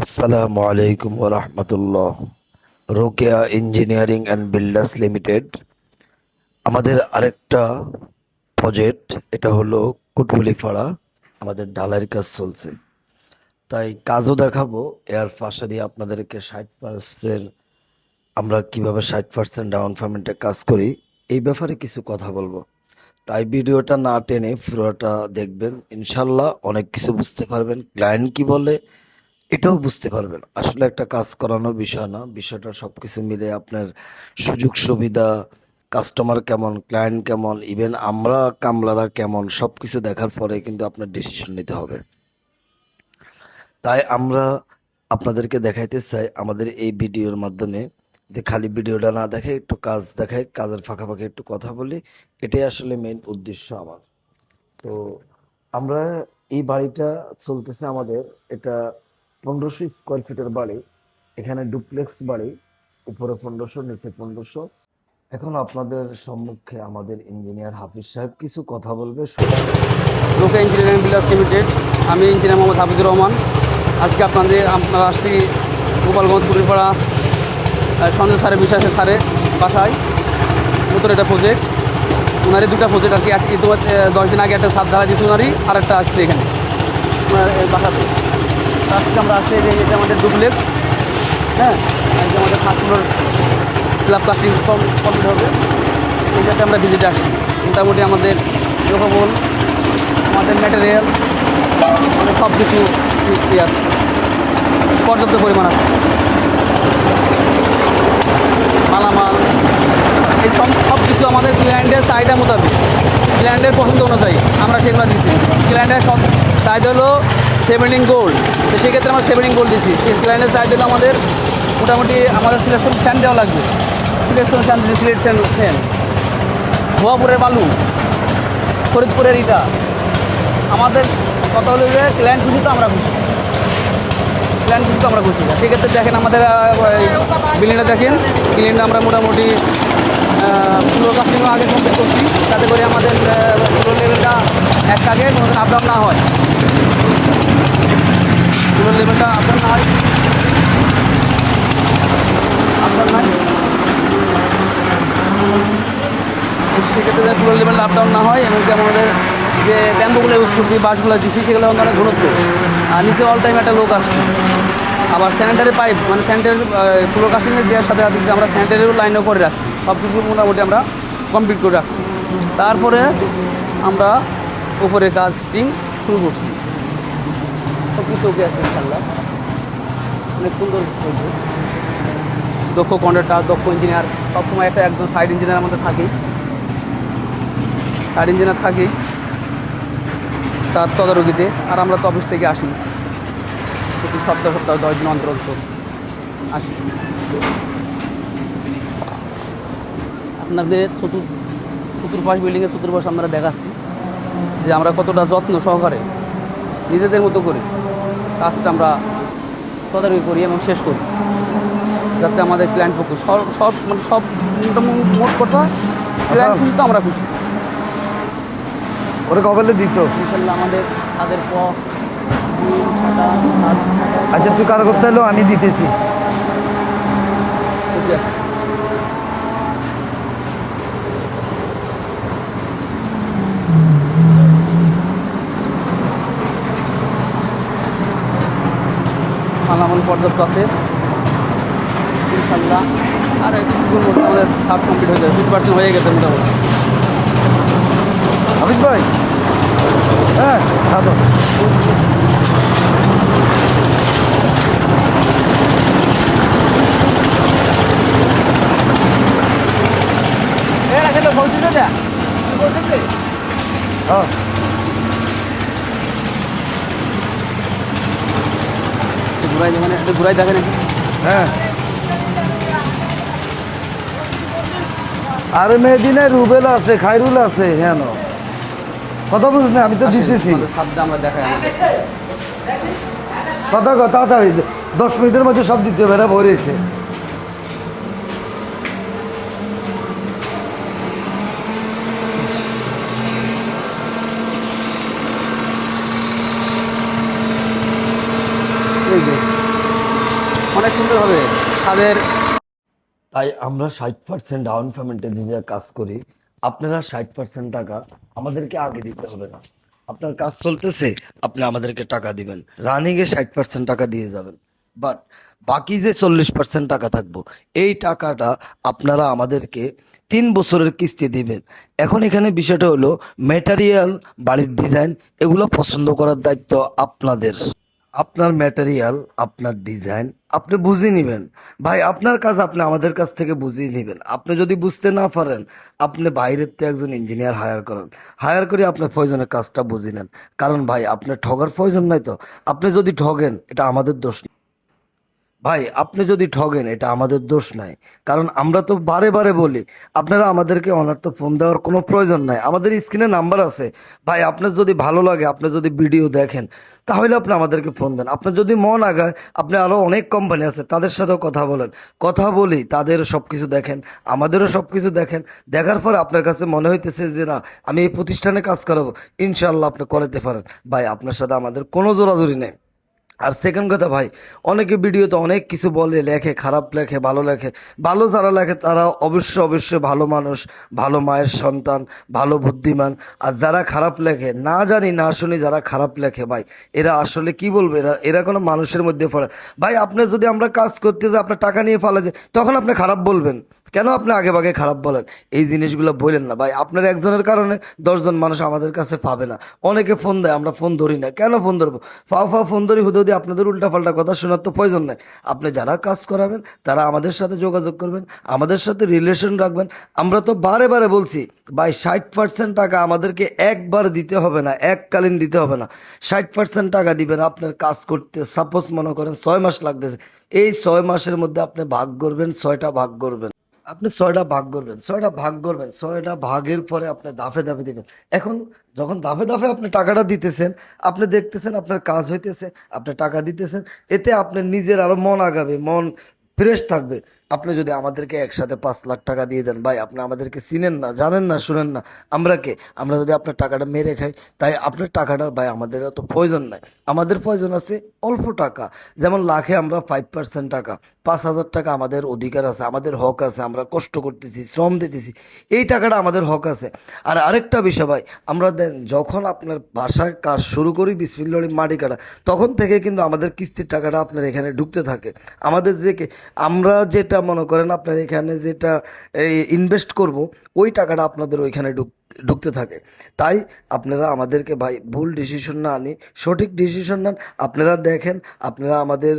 আসসালামু আলাইকুম রহমতুল্লাহ। Rokeya engineering and builders limited. আমাদের আরেকটা প্রজেক্ট, এটা হলো কুটুলিপাড়া আমাদের ঢালাইয়ের কাজ চলছে। তাই কাজও দেখাবো এর পাশে দিয়ে আপনাদেরকে ষাট পার্সেন্ট আমরা কীভাবে ষাট পার্সেন্ট ডাউন পেমেন্টে কাজ করি, এই ব্যাপারে কিছু কথা বলব। তাই ভিডিওটা না টেনে পুরোটা দেখবেন। ইনশাল্লাহ অনেক কিছু বুঝতে পারবেন। ক্লায়েন্ট কি বলে এটাও বুঝতে পারবেন। আসলে একটা কাজ করানো বিষয় না। বিষয়টা সব কিছু মিলে আপনার সুযোগ সুবিধা কাস্টমার কেমন ক্লায়েন্ট কেমন ইভেন আমরা, কামলারা কেমন সব কিছু দেখার পরে কিন্তু আপনার ডিসিশন নিতে হবে। তাই আমরা আপনাদেরকে দেখাইতে চাই আমাদের এই ভিডিওর মাধ্যমে যে খালি ভিডিওটা না দেখে, একটু কাজ দেখাই, কাজের ফাঁকা ফাঁকা একটু কথা বলি, এটাই আসলে মেইন উদ্দেশ্য আমার। তো আমরা এই বাড়িটা চলতেছে আমাদের, এটা পনেরোশো স্কোয়ার ফিটের বাড়ি, এখানে ডুপ্লেক্স বাড়ি, উপরে পনেরোশো, নিচে পনেরোশো। এখন আপনাদের সম্মুখে আমাদের ইঞ্জিনিয়ার হাফিজ সাহেব কিছু কথা বলবে। লোকে ইঞ্জিনিয়ারিং বিল্ডার্স লিমিটেড আমি ইঞ্জিনিয়ার মোহাম্মদ হাফিজুর রহমান। আজকে আপনাদের, আপনারা আসছি গোপালগঞ্জ কুড়িপাড়া সঞ্জয় স্যারের বিশ্বাসের স্যারের বাসায়। নতুন একটা প্রজেক্ট ওনারই দুটা প্রজেক্ট আর কি দশ দিন আগে একটা সাত ধারা দিয়েছে ওনারই আর একটা আসছে এখানে। বাসাতে। তো আজকে আমরা এই যে এটা আমাদের ডুপ্লেক্স হ্যাঁ? যে আমাদের ফার্স্ট স্ল্যাব প্লাস্টিক কমপ্লিট হবে। এইটাতে আমরা ভিজিটে আসছি। মোটামুটি আমাদের লোকবল, আমাদের ম্যাটেরিয়াল মানে সব কিছু আছে পর্যাপ্ত পরিমাণ আছে। মালামাল, এই সব সব কিছু আমাদের ক্লায়েন্টের চাহিদা মোতাবেক। ক্লায়েন্টের পছন্দ অনুযায়ী আমরা সেগুলো দিচ্ছি। ক্লায়েন্টের চাহিদা হলো সেভেন্টিন গোল্ড তো সেক্ষেত্রে আমরা সেভেন্টিন গোল্ড দিচ্ছি ক্লায়েন্টের চাহিদা হলো আমাদের মোটামুটি আমাদের সিলেকশন ফ্যান দেওয়া লাগবে। সিলেকশন ফ্যান দিচ্ছি সিলেকশন ফ্যান ভুয়াপুরের বালু, ফরিদপুরের ইটা। আমাদের কথা হলো যে ক্লায়েন্ট খুশি তো আমরা খুশি। ক্লায়েন্ট খুশি তো আমরা খুশি। সেক্ষেত্রে দেখেন আমাদের বিল্ডিংটা দেখেন। বিল্ডিংটা আমরা মোটামুটি ফ্লোর কাস্টিংও আগে কমপ্লিট করছি। যাতে করে আমাদের ফ্লোর লেভেলটা এক আগে কোনো আপ ডাউন না হয়। ফ্লোর লেভেলটা আপ ডাউন না হয় আপ ডাউন হয় সেক্ষেত্রে যাতে ফ্লোর লেভেল আপ ডাউন না হয় এমনকি আমাদের যে ব্যাম্বুগুলো ইউজ করছি, বাসগুলো দিচ্ছি সেগুলো অনেক ঘনত্ব। আর নিচে অল টাইম একটা লোক আসছে আবার স্যানিটারি পাইপ মানে স্যানিটারি ফ্লোর কাস্টিংয়ের দেওয়ার সাথে সাথে আমরা স্যানিটারিও লাইনও করে রাখছি। সব কিছু মোটামুটি আমরা কমপ্লিট করে রাখছি। তারপরে আমরা উপরে কাজটিং শুরু করছি। ওকে আছে ইনশাল্লাহ অনেক সুন্দর দক্ষ কন্ডাক্টার, দক্ষ ইঞ্জিনিয়ার, সবসময় একটা একজন সাইড ইঞ্জিনিয়ার আমাদের থাকেই। সাইড ইঞ্জিনিয়ার থাকেই তার তদারকিতে। আর আমরা তো অফিস থেকে আসি প্রতি সপ্তাহ সপ্তাহ দশ দিন অন্তর অন্তর আসি। আপনাদের চতুর, চতুর্পাশ বিল্ডিংয়ের চতুর্পাশ আমরা দেখাচ্ছি। যে আমরা কতটা যত্ন সহকারে নিজেদের মতো করে কাজটা আমরা তদারকি করি এবং শেষ করি। যাতে আমাদের ক্লায়েন্ট পক্ষ সব সব মানে সব মোটামুটি মোট কথা ক্লায়েন্ট খুশি তো আমরা খুশি। ওরা কবেলে দিত। ইনশাল্লাহ আমাদের ছাদের পথ আচ্ছা তুই কার করতে হলো আমি দিতেছি খুবই আছে। মালামাল পর্যাপ্ত আছে। ইনশাল্লাহ আর কিছুক্ষণ মধ্যে আমাদের সাব কমপ্লিট হয়ে যাবে। ফিফটি পার্সেন্ট হয়ে গেছে মোটামুটি। হাফিজ ভাই? হ্যাঁ সাদো হ্যাঁ। ঘুরাই একটু ঘুরাই দেখে নাকি হ্যাঁ। আর মেদিনে রুবেল আছে খাইরুল আছে হ্যাঁ। কথা বুঝ না আমি তো দিতেছি। সাবটা আমরা দেখাই কথা কথা তাড়াতাড়ি দশ মিনিটের মধ্যে সব দিতে হবে এরা ভরেছে এই যে অনেক সুন্দর ছাদের তাই আমরা ষাট পার্সেন্ট ডাউন পেমেন্টে যে কাজ করি। আপনারা ষাট পার্সেন্ট টাকা আমাদেরকে আগে দিতে হবে না। আপনার কাজ চলতেছে, আপনি আমাদেরকে টাকা দিবেন। রানিংয়ে ষাট পার্সেন্ট টাকা দিয়ে যাবেন। বাট বাকি যে চল্লিশ পার্সেন্ট টাকা থাকব, এই টাকাটা আপনারা আমাদেরকে তিন বছরের কিস্তি দিবেন। এখন এখানে বিষয়টা হলো ম্যাটেরিয়াল বাড়ির ডিজাইন এগুলো পছন্দ করার দায়িত্ব আপনাদের। আপনার ম্যাটেরিয়াল আপনার ডিজাইন আপনি বুঝিয়ে নেবেন। ভাই, আপনার কাজ আপনি আমাদের কাছ থেকে বুঝিয়ে নেবেন। আপনি যদি বুঝতে না পারেন, আপনি বাইরের থেকে একজন ইঞ্জিনিয়ার হায়ার করেন। হায়ার করে আপনার প্রয়োজনের কাজটা বুঝিয়ে নেন। কারণ ভাই, আপনার ঠগার প্রয়োজন নাই তো। আপনি যদি ঠগেন, এটা আমাদের দোষ। ভাই, আপনি যদি ঠগেন, এটা আমাদের দোষ নাই। কারণ আমরা তো বারে বারে বলি, আপনারা আমাদেরকে অনার্থ ফোন দেওয়ার কোনো প্রয়োজন নাই। আমাদের স্ক্রিনে নাম্বার আছে। ভাই, আপনার যদি ভালো লাগে, আপনি যদি ভিডিও দেখেন, তাহলে আপনি আমাদেরকে ফোন দেন। আপনার যদি মন আগায়, আপনি আরও অনেক কোম্পানি আছে, তাদের সাথেও কথা বলেন। কথা বলি, তাদের সব কিছু দেখেন, আমাদেরও সব কিছু দেখেন। দেখার পর আপনার কাছে মনে হইতেছে যে, না, আমি এই প্রতিষ্ঠানে কাজ করাবো। ইনশাল্লাহ আপনি করাতে পারেন। ভাই, আপনার সাথে আমাদের কোনো জোরাজুরি নেই। আর সেকেন্ড কথা ভাই, অনেকে ভিডিওতে অনেক কিছু বলে, লেখে, খারাপ লেখে, ভালো লেখে। ভালো যারা লেখে, তারা অবশ্যই অবশ্যই ভালো মানুষ, ভালো মায়ের সন্তান, ভালো বুদ্ধিমান। আর যারা খারাপ লেখে, না জানি, না শুনি যারা খারাপ লেখে ভাই, এরা আসলে কি বলবে, এরা এরা কোনো মানুষের মধ্যে পড়ে। ভাই, আপনি যদি আমরা কাজ করতে যাই, আপনার টাকা নিয়ে ফালা যায় তখন আপনি খারাপ বলবেন। কেন আপনি আগে ভাগে খারাপ বলেন? এই জিনিসগুলো বললেন না ভাই। আপনার একজনের কারণে দশজন মানুষ আমাদের কাছে পাবে না। অনেকে ফোন দেয়, আমরা ফোন ধরি না। কেন ফোন ধরবো? ফা ফা ফোন ধরি হুদো দিয়ে আপনাদের উল্টাপাল্টা কথা শোনার তো প্রয়োজন নাই। আপনি যারা কাজ করাবেন, তারা আমাদের সাথে যোগাযোগ করবেন, আমাদের সাথে রিলেশন রাখবেন। আমরা তো বারে বারে বলছি, ভাই, ষাট পার্সেন্ট টাকা আমাদেরকে একবার দিতে হবে না, এককালীন দিতে হবে না। ষাট পার্সেন্ট টাকা দিবেন, আপনার কাজ করতে সাপোজ মনে করেন ছয় মাস লাগতেছে। এই ছয় মাসের মধ্যে আপনি ভাগ করবেন, ছয়টা ভাগ করবেন। আপনি ছয়টা ভাগ করবেন, ছয়টা ভাগ করবেন, ছয়টা ভাগের পরে আপনি দাফে দাফে দেবেন। এখন যখন দাফে দাফে আপনি টাকাটা দিতেছেন, আপনি দেখতেছেন আপনার কাজ হইতেছে, আপনি টাকা দিতেছেন, এতে আপনার নিজের আরও মন আগাবে, মন ফ্রেশ থাকবে। আপনি যদি আমাদেরকে একসাথে পাঁচ লাখ টাকা দিয়ে দেন, ভাই, আপনি আমাদেরকে চিনেন না, জানেন না, শুনেন না, আমরা কে? আমরা যদি আপনার টাকাটা মেরে খাই, তাই আপনার টাকাটা, ভাই, আমাদের অত প্রয়োজন নাই। আমাদের প্রয়োজন আছে অল্প টাকা। যেমন লাখে আমরা ফাইভ পার্সেন্ট টাকা, পাঁচ হাজার টাকা আমাদের অধিকার আছে, আমাদের হক আছে, আমরা কষ্ট করতেছি, শ্রম দিতেছি, এই টাকাটা আমাদের হক আছে। আর আরেকটা বিষয়, ভাই, আমরা দেন, যখন আপনার বাসায় কাজ শুরু করি বিসমিল্লাহর মাটি কাটা, তখন থেকে কিন্তু আমাদের কিস্তির টাকাটা আপনার এখানে ঢুকতে থাকে। আমাদের যে আমরা যেটা মনে করেন আপনার এখানে যেটা ইনভেস্ট করব, ওই টাকাটা আপনাদের ওইখানে ঢুক, ঢুকতে থাকে। তাই আপনারা আমাদেরকে ভাই ভুল ডিসিশন না আনি সঠিক ডিসিশন নেন। আপনারা দেখেন, আপনারা আমাদের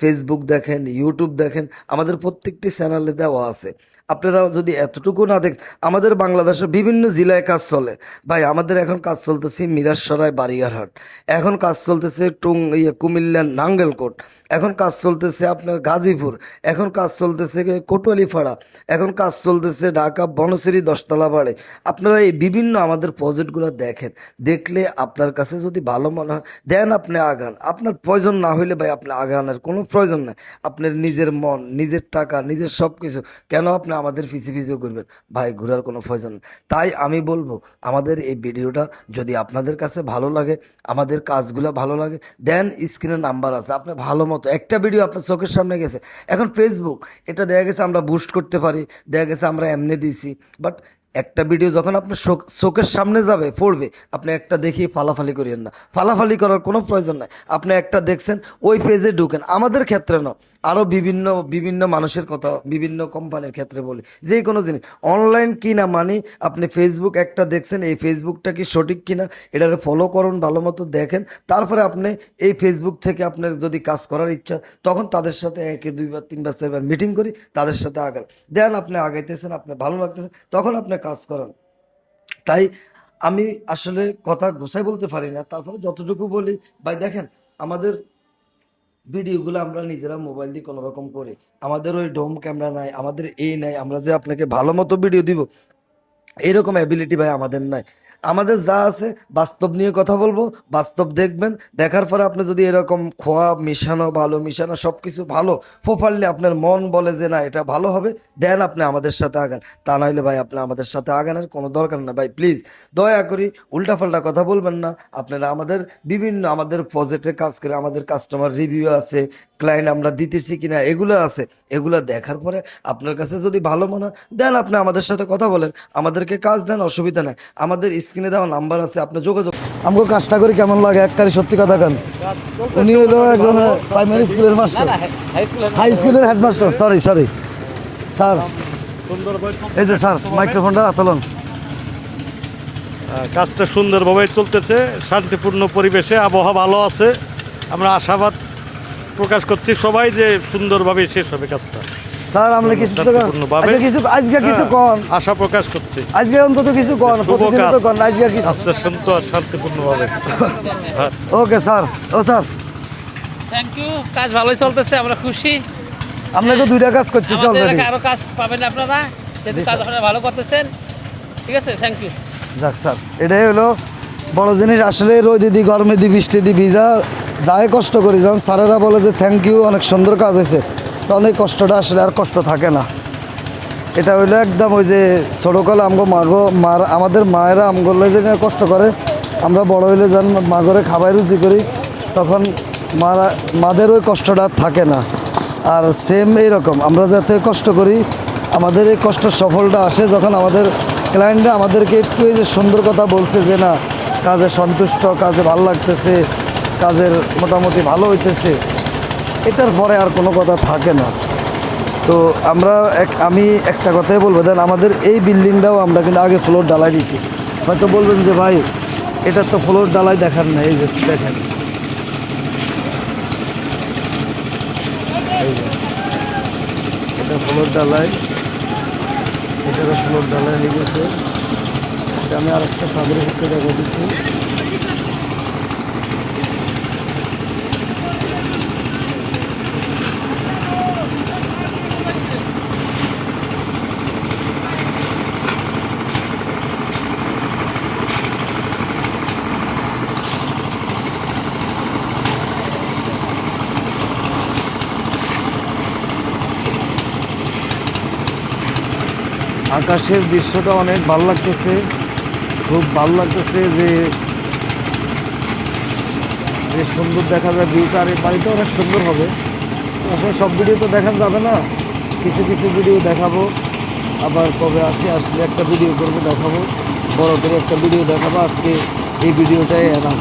ফেসবুক দেখেন ইউটিউব দেখেন, আমাদের প্রত্যেকটি চ্যানেলে দেওয়া আছে। আপনারা যদি এতটুকু না দেখ আমাদের বাংলাদেশের বিভিন্ন জেলায় কাজ চলে। ভাই, আমাদের এখন কাজ চলতেছে মিরাজসরাই বারিয়ারহাট। এখন কাজ চলতেছে টুং ইয়ে কুমিল্লার নাঙ্গেলকোট। এখন কাজ চলতেছে আপনার গাজীপুর। এখন কাজ চলতেছে কোটুয়ালিপাড়া। এখন কাজ চলতেছে ঢাকা, বনশ্রী, দশতলা বাড়ে। আপনারা এই বিভিন্ন আমাদের প্রজেক্টগুলো দেখেন। দেখলে আপনার কাছে যদি ভালো মনে হয়, দেন আপনি আগান। আপনার প্রয়োজন না হইলে ভাই, আপনি আগানোর কোনো প্রয়োজন নাই। আপনার নিজের মন, নিজের টাকা, নিজের সব কিছু কেন আপনি আমাদের ফিসি ফিসিও করবেন। ভাই, ঘোরার কোনো নেই। তাই আমি বলব, আমাদের এই ভিডিওটা যদি আপনাদের কাছে ভালো লাগে, আমাদের কাজগুলো ভালো লাগে, দেন স্ক্রিনে নাম্বার আছে। আপনি ভালো মতো একটা ভিডিও আপনার চোখের সামনে গেছে। এখন ফেসবুক এটা দেখা গেছে আমরা বুস্ট করতে পারি দেখা গেছে আমরা এমনি দিছি বাট একটা ভিডিও যখন আপনার চোখ- চোখের সামনে যাবে, পড়বে, আপনি একটা দেখিয়ে ফালাফালি করিয়েন না। ফালাফালি করার কোনো প্রয়োজন নাই। আপনি একটা দেখছেন, ওই পেজে ঢুকেন। আমাদের ক্ষেত্রে না আরও বিভিন্ন বিভিন্ন মানুষের কথা, বিভিন্ন কোম্পানির ক্ষেত্রে বলি। যে কোনো জিনিস অনলাইন কিনা মানে আপনি ফেসবুক একটা দেখছেন, এই ফেসবুকটা কি সঠিক কিনা এটাকে ফলো করুন, ভালো মতো দেখেন। তারপরে আপনি এই ফেসবুক থেকে আপনার যদি কাজ করার ইচ্ছা, তখন তাদের সাথে একে দুইবার, তিনবার, চারবার মিটিং করি, তাদের সাথে আগান। দেন আপনি আগাইতেছেন, আপনি ভালো লাগতেছে, তখন আপনি কাজ করেন। তাই আমি আসলে কথা গোছাই বলতে পারি না, তারপরে যতটুকু বলি, ভাই দেখেন, আমাদের ভিডিওগুলো আমরা নিজেরা মোবাইল দিয়ে কোনো রকম করি। আমাদের ওই ডোম ক্যামেরা নাই, আমাদের এই নাই, আমরা যে আপনাকে ভালো মতো ভিডিও দিব, এরকম অ্যাবিলিটি ভাই আমাদের নাই। আমাদের যা আছে বাস্তব নিয়ে কথা বলব, বাস্তব দেখবেন, দেখার পরে আপনি যদি এরকম খোয়া, মিশানো, ভালো মিশানো সব কিছু ভালো প্রপারলি আপনার মন বলে যে না, এটা ভালো হবে, দেন আপনি আমাদের সাথে আগান। তা নাহলে ভাই আপনি আমাদের সাথে আগানোর কোনো দরকার না। ভাই প্লিজ দয়া করি উল্টাপাল্টা কথা বলবেন না। আপনারা আমাদের বিভিন্ন আমাদের প্রজেক্টে কাজ করে আমাদের কাস্টমার রিভিউ আছে ক্লায়েন্ট আমরা দিতেছি কিনা, এগুলো আছে। এগুলো দেখার পরে আপনার কাছে যদি ভালো মনে হয়, দেন আপনি আমাদের সাথে কথা বলেন। আমাদেরকে কাজ দেন, অসুবিধা নাই। আমাদের স্ক্রিনে দেওয়া নাম্বার আছে আপনি যোগাযোগ আমাকে কাজটা করে কেমন লাগে? একবারে সত্যি কথা কেন। উনি হলো একজন প্রাইমারি স্কুলের মাস্টার হাই স্কুলের হেডমাস্টার সরি সরি স্যার এই যে স্যার মাইক্রোফোনটা আতলন কাজটা সুন্দরভাবে চলতেছে শান্তিপূর্ণ পরিবেশে আবহাওয়া ভালো আছে। আমরা আশাবাদ প্রকাশ করছি সবাই যে সুন্দরভাবে শেষ হবে কাজটা। স্যার আমরা কিছু আজকে কিছু আজকে কিছু হ্যাঁ, কন। আশা প্রকাশ করছি। আজকে অন্তত কিছু কন প্রতিদিন তো কন আজকে কিছু কাজটা শান্ত আর শান্তিপূর্ণভাবে। হ্যাঁ। Okay sir. O sir. Thank you কাজ ভালোই চলতেছে আমরা খুশি। আমরা তো দুইটা কাজ করতেছি অলরেডি আরও কাজ পাবেন আপনারা যেহেতু কাজ আপনারা ভালো করতেছেন। ঠিক আছে? থ্যাংক ইউ যাক স্যার। এটাই হলো বড় জিনিস। আসলে রোদ দি গরমে দি বৃষ্টি দি ভিজা যায় কষ্ট করি যখন স্যারেরা বলে যে থ্যাংক ইউ অনেক সুন্দর কাজ হয়েছে। এই কষ্টটা আসলে আর কষ্ট থাকে না। এটা হইল একদম ওই যে ছোটোকালে আমগো মাগো, মার, আমাদের মায়েরা আমগুলো যে কষ্ট করে, আমরা বড় হইলে যান মাগরে খাবার রুচি করি, তখন মারা, মাদের ওই কষ্টটা থাকে না। আর সেম এইরকম, আমরা যাতে কষ্ট করি, আমাদের এই কষ্ট সফলটা আসে যখন আমাদের ক্লায়েন্টরা আমাদেরকে একটু এই যে সুন্দর কথা বলছে যে, না, কাজে সন্তুষ্ট, কাজে ভালো লাগতেছে, কাজের মোটামুটি ভালো হইতেছে। এটার পরে আর কোনো কথা থাকে না। তো আমরা এক আমি একটা কথাই বলব, দেন আমাদের এই বিল্ডিংটাও আমরা কিন্তু আগে ফ্লোর ডালাই দিয়েছি হয়তো বলবেন যে, ভাই এটার তো ফ্লোর ডালাই দেখার না, এই যে দেখেন। এটা ফ্লোর ডালাই এটারও ফ্লোর ডালাই হয়ে গেছে। এটা আমি আর একটা সাদের ক্ষেত্রে দেখা দিচ্ছি। আকাশের দৃশ্যটা অনেক ভালো লাগতেছে। খুব ভালো লাগতেছে যে যে সুন্দর দেখা যায় ভিউটা। আর এই বাড়িটা অনেক সুন্দর হবে। আসলে সব ভিডিও তো দেখা যাবে না। কিছু কিছু ভিডিও দেখাবো। আবার কবে আসি, আসলে একটা ভিডিও করব, দেখাবো। বড় করে একটা ভিডিও দেখাবো। আজকে এই ভিডিওটাই এনাম